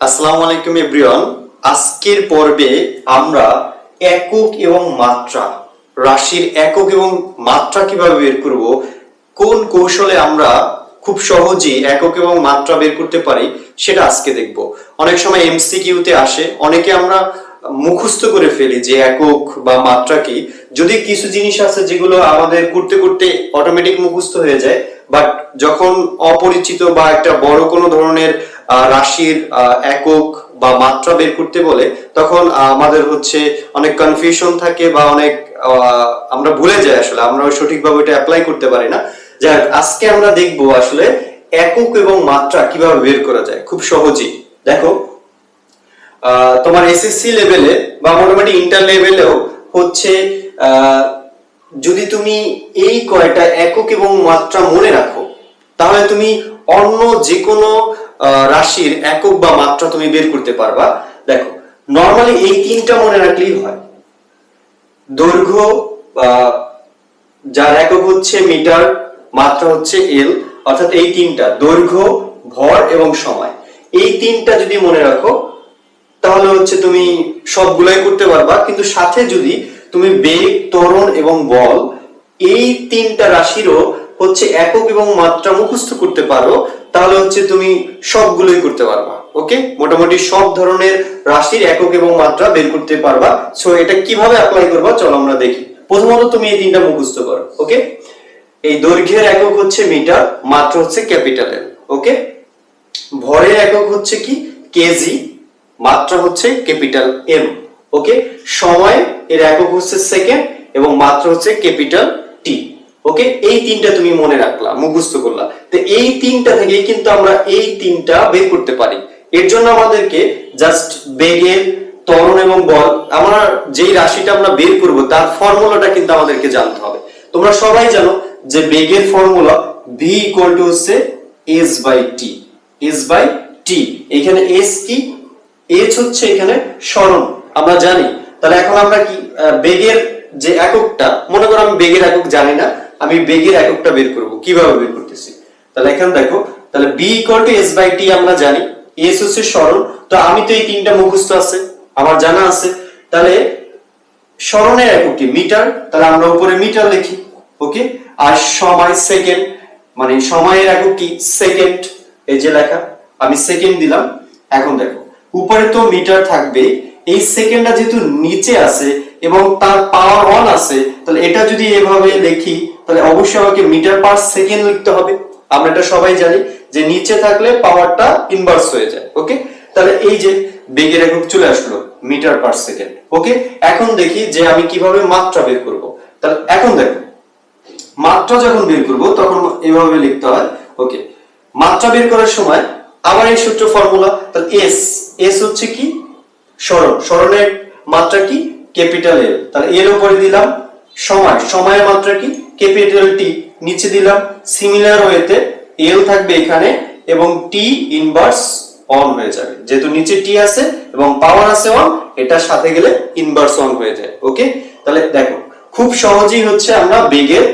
আসসালামু আলাইকুম এভরিওয়ান। আজকের পর্বে আমরা একক এবং মাত্রা, রাশির একক এবং মাত্রা কীভাবে বের করব, কোন কৌশলে আমরা খুব সহজেই একক এবং মাত্রা বের করতে পারি, সেটা আজকে দেখব। অনেক সময় এমসিকিউতে আসে, অনেকে আমরা মুখস্থ করে ফেলি যে একক বা মাত্রা কি। যদি কিছু জিনিস আছে যেগুলো আমাদের করতে করতে অটোমেটিক মুখস্থ হয়ে যায় বাট যখন অপরিচিত বা একটা বড় কোনো ধরনের রাশির একক বা মাত্রা বের করতে বলে, তখন আমাদের হচ্ছে অনেক কনফিউশন থাকে বা অনেক আমরা ভুলে যাই আসলে, আমরা সঠিকভাবে এটা অ্যাপ্লাই করতে পারি না। যাই আজকে আমরা দেখব আসলে একক এবং মাত্রা কীভাবে বের করা যায়, খুব সহজেই। দেখো তোমার এসএসসি লেভেলে বা মোটামুটি ইন্টার লেভেলেও হচ্ছে যদি তুমি এই কয়টা একক এবং মাত্রা মনে রাখো, তাহলে তুমি অন্য যে কোনো রাশির একক বা মাত্রা তুমি বের করতে পারবা। দেখো নর্মালি এই তিনটা মনে রাখলেই হয়। দৈর্ঘ্য যার একক হচ্ছে মিটার, মাত্রা হচ্ছে এল অর্থাৎ এই তিনটা, দৈর্ঘ্য, ভর এবং সময়। এই তিনটা যদি মনে রাখো, তাহলে হচ্ছে তুমি সবগুলাই করতে পারবা, কিন্তু সাথে যদি তুমি বেগ, ত্বরণ এবং বল, এই তিনটা রাশিরও হচ্ছে একক এবং মাত্রা মুখস্থ করতে পারো, তাহলে হচ্ছে তুমি সবগুলোই করতে পারবা, ওকে? মোটামুটি সব ধরনের রাশির একক এবং মাত্রা বের করতে পারবা। সো এটা কীভাবে অ্যাপ্লাই করবা চলো আমরা দেখি। প্রথমত তুমি এই তিনটা মুখস্থ করো, ওকে? এই দৈর্ঘ্যের একক হচ্ছে মিটার, মাত্রা হচ্ছে ক্যাপিটাল এল, ওকে? ভরের একক হচ্ছে কি? কেজি, মাত্রা হচ্ছে ক্যাপিটাল এম, ওকে? সময় এর একক হচ্ছে সেকেন্ড এবং মাত্রা হচ্ছে ক্যাপিটাল টি ওকে এই তিনটা তুমি মনে রাখলা, মুখস্থ করলা। তো এই তিনটা থেকেই কিন্তু আমরা এই তিনটা বের করতে পারি। এর জন্য আমাদেরকে জাস্ট বেগের ত্বরণ এবং বল, আমরা যেই রাশিটা আমরা বের করব, তার ফর্মুলাটা কিন্তু আমাদেরকে জানতে হবে। তোমরা সবাই জানো যে বেগের ফর্মুলা ভি ইকুয়াল টু হচ্ছে S by T S by T এখানে এস কি? এইচ হচ্ছে এখানে স্মরণ। আমরা জানি। তাহলে এখন আমরা কি বেগের যে এককটা, মনে করো আমি বেগের একক জানি না আমি বেগের এককটা বের করব। কীভাবে বের করতেছি? তাহলে এখানে দেখো, তাহলে বি ইকুয়াল টু বাই আমরা জানি। এস হচ্ছে স্মরণ তো আমি তো এই তিনটা মুখস্থ আছে, আমার জানা আছে। তাহলে স্মরণের একক কি মিটার, তাহলে আমরা উপরে মিটার লিখি, ওকে? আর সময় সেকেন্ড মানে সময়ের একক কি? সেকেন্ড। এই যে লেখা, আমি সেকেন্ড দিলাম। এখন দেখো, উপরে তো মিটার থাকবে, এই সেকেন্ডটা যেহেতু নিচে আছে এবং তার পাওয়ার অন আছে, তাহলে এটা যদি এভাবে লিখি তাহলে অবশ্যই আমাকে মিটার পার সেকেন্ড লিখতে হবে। আমরা এটা সবাই জানি যে নিচে থাকলে পাওয়ারটা ইনভার্স হয়ে যায় ওকে তাহলে এই যে বেগের একক চলে আসলো, মিটার পার সেকেন্ড ওকে এখন দেখি যে আমি কীভাবে মাত্রা বের করব। তাহলে এখন দেখো, মাত্রা যখন বের করব, তখন এভাবে লিখতে হয় ওকে মাত্রা বের করার সময় আবার এই সূত্র ফর্মুলা তাহলে এস এস হচ্ছে কি? স্মরণ। স্মরণের মাত্রা কি? ক্যাপিটাল এল তাহলে এর উপরে দিলাম, সময়। সময়ের মাত্রা কি? ক্যাপিটাল নিচে দিলাম। সিমিলার ওয়েতে এল থাকবে এখানে এবং টি ইনভার্স অন হয়ে যাবে। যেহেতু নিচে টি আছে এবং পাওয়ার আছে অন এটার সাথে গেলে ইনভার্স অন হয়ে যায়। ওকে তাহলে দেখো, খুব সহজেই হচ্ছে আমরা বেগের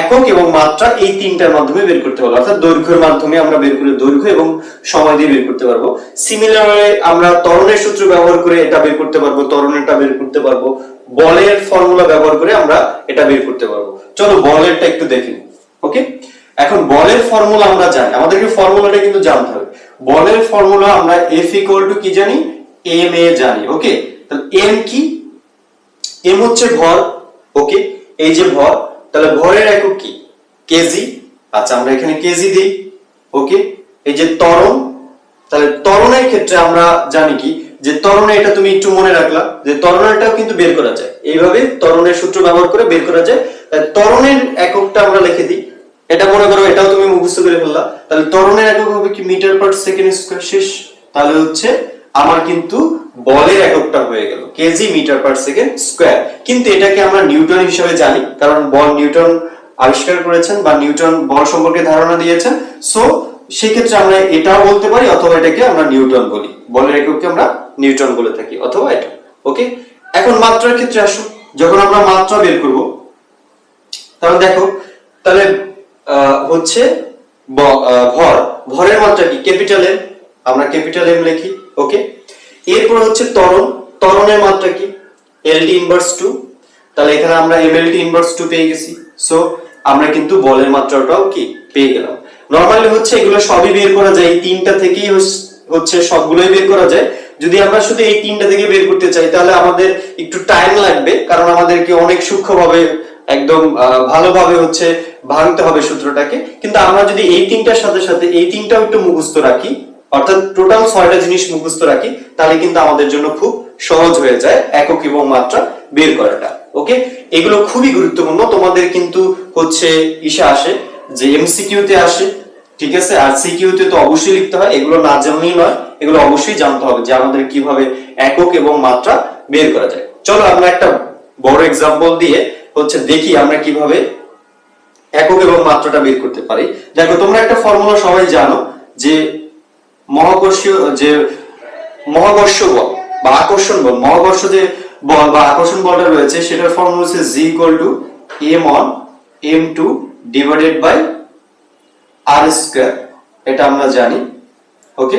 একক এবং মাত্রা এই তিনটার মাধ্যমে বের করতে পারব। অর্থাৎ দৈর্ঘ্যের মাধ্যমে আমরা বের করে দৈর্ঘ্য এবং সময় দিয়ে বের করতে পারব। সিমিলার আমরা ত্বরণের সূত্র ব্যবহার করে এটা বের করতে পারব, ত্বরণেরটা বের করতে পারব। বলের ফর্মুলা ব্যবহার করে আমরা এটা বের করতে পারব। চলো বলেরটা একটু দেখি ওকে এখন বলের ফর্মুলা আমরা জানি, আমাদেরকে ফর্মুলাটা কিন্তু জানতে হবে। বলের ফর্মুলা আমরা এফ ইকুয়াল টু কি জানি? এম এ জানি ওকে তাহলে এম কি? এম হচ্ছে ভর ওকে এই যে ভর, তাহলে ভরের একক কি? কেজি আচ্ছা আমরা এখানে কেজি দিই ওকে এই যে ত্বরণ, তাহলে ত্বরণের ক্ষেত্রে আমরা জানি কি? যে ত্বরণে এটা তুমি একটু মনে রাখলা, যে ত্বরণেরটাও কিন্তু বের করা যায়। এইভাবে ত্বরণের সূত্র ব্যবহার করে বের করা যায়। তাহলে ত্বরণের এককটা আমরা লিখে দিই। এটা মনে করো, এটাও তুমি মুখস্থ করে ফেললা। তাহলে ত্বরণের একক হবে কি? মিটার পার সেকেন্ড স্কয়ার শেষ। তাহলে হচ্ছে আমার কিন্তু বলের এককটা হয়ে গেল, kg metre per second square. কিন্তু এটাকে আমরা নিউটন হিসেবে জানি, কারণ বল নিউটন আবিষ্কার করেছেন বা নিউটন বল সম্পর্কে ধারণা দিয়েছেন। সো সেক্ষেত্রে আমরা এটাও বলতে পারি, অথবা এটাকে আমরা নিউটন বলি। বলের একককে আমরা নিউটন বলে থাকি, অথবা এটা ওকে এখন মাত্রার ক্ষেত্রে আসো, যখন আমরা মাত্রা বের করব, তাহলে দেখো, তাহলে হচ্ছে ভর, ভরের মাত্রা কি? ক্যাপিটাল এম আমরা ক্যাপিটাল এম লিখি ওকে এরপর হচ্ছে ত্বরণ, ত্বরণের মাত্রা কি? এলটি ইনভার্স টু তাহলে এখানে আমরা এমএলটি ইনভার্স টু পেয়ে গেছি সো আমরা কিন্তু বলের মাত্রাটাও কি? পেয়ে গেলাম। নর্মালি হচ্ছে এগুলো সবই বের করা যায়, এই তিনটা থেকেই হচ্ছে সবগুলোই বের করা যায় যদি আমরা শুধু এই তিনটা থেকে বের করতে চাই, তাহলে আমাদের একটু টাইম লাগবে, কারণ আমাদেরকে অনেক সূক্ষ্মভাবে একদম ভালোভাবে হচ্ছে ভাঙতে হবে সূত্রটাকে। কিন্তু আমরা যদি এই তিনটার সাথে সাথে, এই তিনটাও একটু মুখস্থ রাখি, অর্থাৎ টোটাল ছয়টা জিনিস মুখস্থ রাখি, তাহলে কিন্তু আমাদের জন্য খুব সহজ হয়ে যায় একক এবং মাত্রা বের করাটা। ওকে এগুলো খুবই গুরুত্বপূর্ণ। তোমাদের কিন্তু হচ্ছে ইসে আসে, যে এমসিকিউ তে আসে ঠিক আছে? আর সিকিউ তে তো অবশ্যই লিখতে হয়। এগুলো না জানলেই নয়, এগুলো অবশ্যই জানতে হবে যে আমাদের কীভাবে একক এবং মাত্রা বের করা যায়। চলো আমরা একটা বড় এক্সাম্পল দিয়ে হচ্ছে দেখি আমরা কীভাবে একক এবং মাত্রাটা বের করতে পারি। দেখো, তোমরা একটা ফর্মুলা সবাই জানো যে মহাকর্ষীয়, যে মহাকর্ষ বল বা আকর্ষণ বল, মহাকর্ষ যে বল বা আকর্ষণ বলটা রয়েছে, সেটার ফর্মুলা হচ্ছে G equal to M on M two divided by R square এটা আমরা জানি ওকে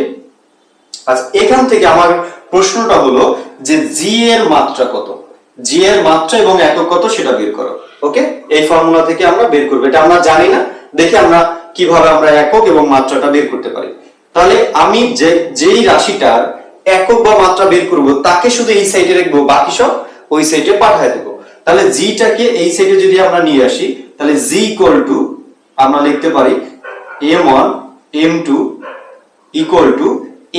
আচ্ছা এখান থেকে আমার প্রশ্নটা হলো যে জি এর মাত্রা কত? জি এর মাত্রা এবং একক কত সেটা বের করো ওকে এই ফর্মুলা থেকে আমরা বের করব। এটা আমরা জানি না, দেখি আমরা কীভাবে আমরা একক এবং মাত্রাটা বের করতে পারি। তাহলে আমি যে, যেই রাশিটার একক বা মাত্রা বের করব, তাকে শুধু এই সাইডে রাখব, বাকি সব ওই সাইডে পাঠিয়ে দেবো। তাহলে জিটাকে এই সাইডে যদি আমরা নিয়ে আসি, তাহলে জি ইকুয়াল টু আমরা লিখতে পারি M one M two equal to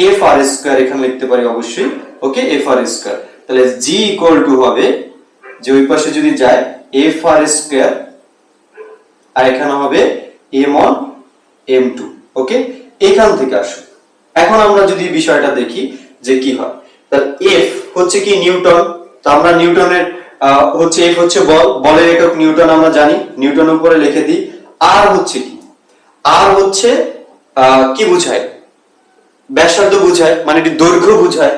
F R square এখানে লিখতে পারি অবশ্যই। ওকে এফ আর স্কোয়ার তাহলে জি ইকুয়াল টু হবে যে ওই পাশে যদি যায় এফ আর স্কোয়ার আর এখানে হবে M one M two okay এখান থেকে আসো এখন আমরা যদি বিষয়টা দেখি যে কি হয়। তাহলে এফ হচ্ছে কি নিউটন? তো আমরা নিউটনের হচ্ছে এফ হচ্ছে বল। বলের একক নিউটন আমরা জানি। নিউটন উপরে লিখে দিই। আর হচ্ছে কি? আর হচ্ছে কি বুঝায়? ব্যাসার্ধ বুঝায় মানে এটি দৈর্ঘ্য বুঝায়,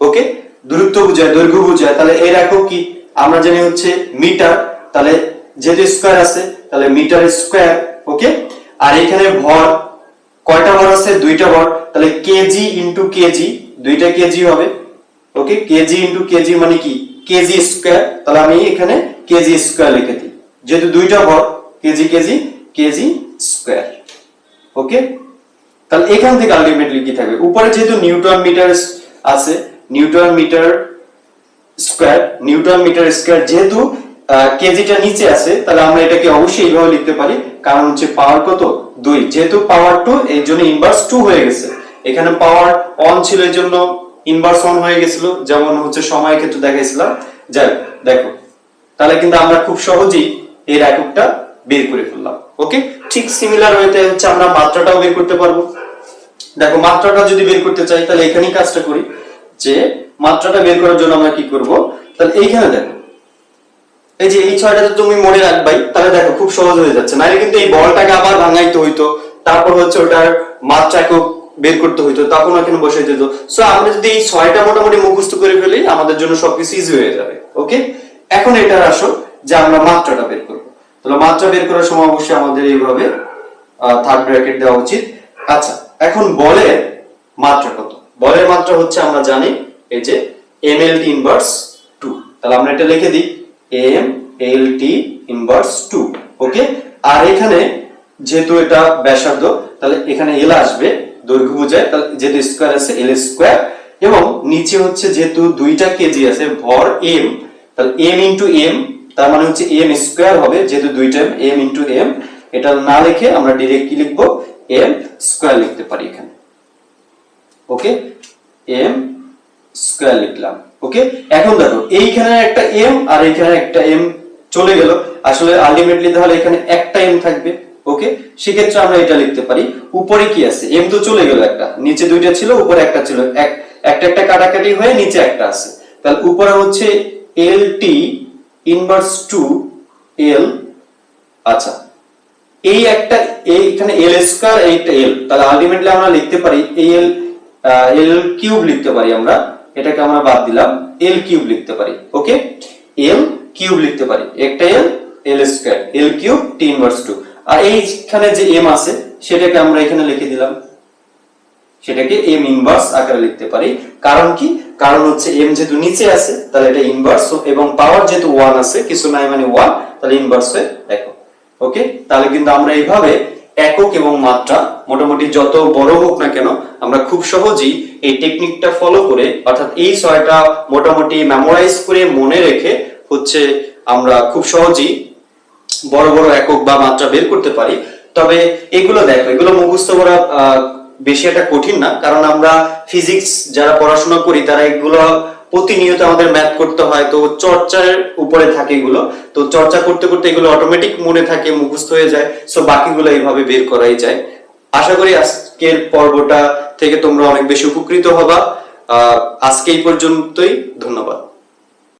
ওকে? দূরত্ব বুঝায়, দৈর্ঘ্য বুঝায়। তাহলে এর একক কি? আমরা জানি হচ্ছে মিটার, তাহলে যেহেতু স্কোয়ার আছে, তাহলে মিটার স্কোয়ার ওকে? আর এখানে ভর, কয়টা ভর আছে? দুইটা ভর। তাহলে কেজি ইন্টু কেজি দুইটা কেজি হবে, ওকে? কেজি ইন্টু কেজি মানে কি? কেজি স্কোয়ার তাহলে আমি এখানে কেজি স্কোয়ার লিখে দিই। যেহেতু দুইটা ভর kg kg kg square okay তাহলে এখান থেকে আলটিমেটলি কি থাকবে? উপরে যেহেতু নিউটন মিটার আছে, newton metre square newton metre square যেহেতু কেজিটা নিচে আছে, তাহলে আমরা এটাকে অবশ্যই এইভাবে লিখতে পারি। কারণ হচ্ছে পাওয়ার কত? দুই। যেহেতু পাওয়ার টু এই জন্য ইনভার্স টু হয়ে গেছে। এখানে পাওয়ার অন ছিল এই জন্য ইনভার্স অন হয়ে গেছিল। যেমন হচ্ছে সময়ের ক্ষেত্রে দেখাইছিলাম। যাই দেখো। তাহলে কিন্তু আমরা খুব সহজেই এর এককটা বের করে ফেললাম। ওকে ঠিক সিমিলার ওয়েতে হচ্ছে আমরা মাত্রাটাও বের করতে পারব। দেখো, মাত্রাটা যদি বের করতে চাই, তাহলে এখানেই কাজটা করি যে মাত্রাটা বের করার জন্য আমরা কি করব? তাহলে এইখানে দেখো, এই যে এই ছয়টা তো তুমি মনে রাখবাই, তাহলে দেখো, খুব সহজ হয়ে যাচ্ছে। নাহলে কিন্তু এই বলটাকে আবার ভাঙাইতে হইতো, তারপর হচ্ছে ওটার মাত্রাকে বের করতে হইতো, তখন ওখানে বসে যেত। সো আমরা যদি এই ছয়টা মোটামুটি মুখস্থ করে ফেলি, আমাদের জন্য সবকিছু ইজি হয়ে যাবে। ওকে এখন এটার আসো যে আমরা মাত্রাটা বের করব। তাহলে মাত্রা বের করার সময় অবশ্যই আমাদের এইভাবে থার্ড ব্র্যাকেট দেওয়া উচিত। আচ্ছা এখন বলের মাত্রা কত? বলের মাত্রা হচ্ছে আমরা জানি এই যে M L T inverse two তাহলে আমরা এটা লিখে দিই M L T inverse two okay আর এখানে যেহেতু এটা ব্যাসার্ধ, তাহলে এখানে এল আসবে, দৈর্ঘ্য বোঝায়, তাহলে যেহেতু স্কোয়ার আছে এল স্কোয়ার এবং নিচে হচ্ছে যেহেতু দুইটা কেজি আছে, ভর এম তাহলে এম ইন্টু এম তার মানে হচ্ছে এম স্কোয়ার হবে, যেহেতু দুইটা এম ইন্টু এম এটা না লিখে আমরা ডিরেক্ট কি লিখব? এম স্কোয়ার লিখতে পারি এখানে। ওকে এম স্কোয়ার লিখলাম। ওকে এখন দেখো, এইখানে একটা এম আর এইখানে একটা এম চলে গেল। আসলে আলটিমেটলি তাহলে এখানে একটা এম থাকবে। ওকে সেক্ষেত্রে আমরা এটা লিখতে পারি। উপরে কি আছে? এম তো চলে গেল একটা। নিচে দুইটা ছিল, উপরে একটা ছিল। এক, একটা একটা কাটাকাটি হয়ে নিচে একটা আছে। তাহলে উপরে হচ্ছে এল টি ইনভার্স টু এল আচ্ছা এই একটা, এই এখানে এল স্কয়ার এইটা এল, তাহলে আলটিমেটলি আমরা লিখতে পারি এই এল এল কিউব লিখতে পারি আমরা, এটাকে আমরা বাদ দিলাম, এল কিউব লিখতে পারি, ওকে? এল কিউব লিখতে পারি, একটা L L square, L cube, T inverse two, আর এইখানে যে এম আছে, সেটাকে আমরা এখানে লিখে দিলাম সেটাকে এম ইনভার্স আকারে লিখতে পারি। কারণ কি? কারণ হচ্ছে এম যেহেতু নিচে আছে, তাহলে এটা ইনভার্স এবং পাওয়ার যেহেতু ওয়ান আছে, কিছু নাই মানে ওয়ান তাহলে ইনভার্স হয়ে একক ওকে তাহলে কিন্তু আমরা এইভাবে একক এবং মাত্রা, মোটামুটি যত বড় হোক না কেন, আমরা খুব সহজেই এই টেকনিকটা ফলো করে, অর্থাৎ এই ছয়টা মোটামুটি মেমোরাইজ করে মনে রেখে হচ্ছে আমরা খুব সহজেই বড় বড় একক বা মাত্রা বের করতে পারি। তবে এগুলো দেখো, এগুলো মুখস্থ করা বেশি একটা কঠিন না, কারণ আমরা ফিজিক্স যারা পড়াশোনা করি, তারা এগুলো প্রতিনিয়ত আমাদের ম্যাথ করতে হয়, তো চর্চার উপরে থাকে এগুলো। তো চর্চা করতে করতে এগুলো অটোমেটিক মনে থাকে, মুখস্থ হয়ে যায় সো বাকিগুলো এইভাবে বের করাই যায়। আশা করি আজকের পর্বটা থেকে তোমরা অনেক বেশি উপকৃত হবা। আজকে এই পর্যন্তই, ধন্যবাদ।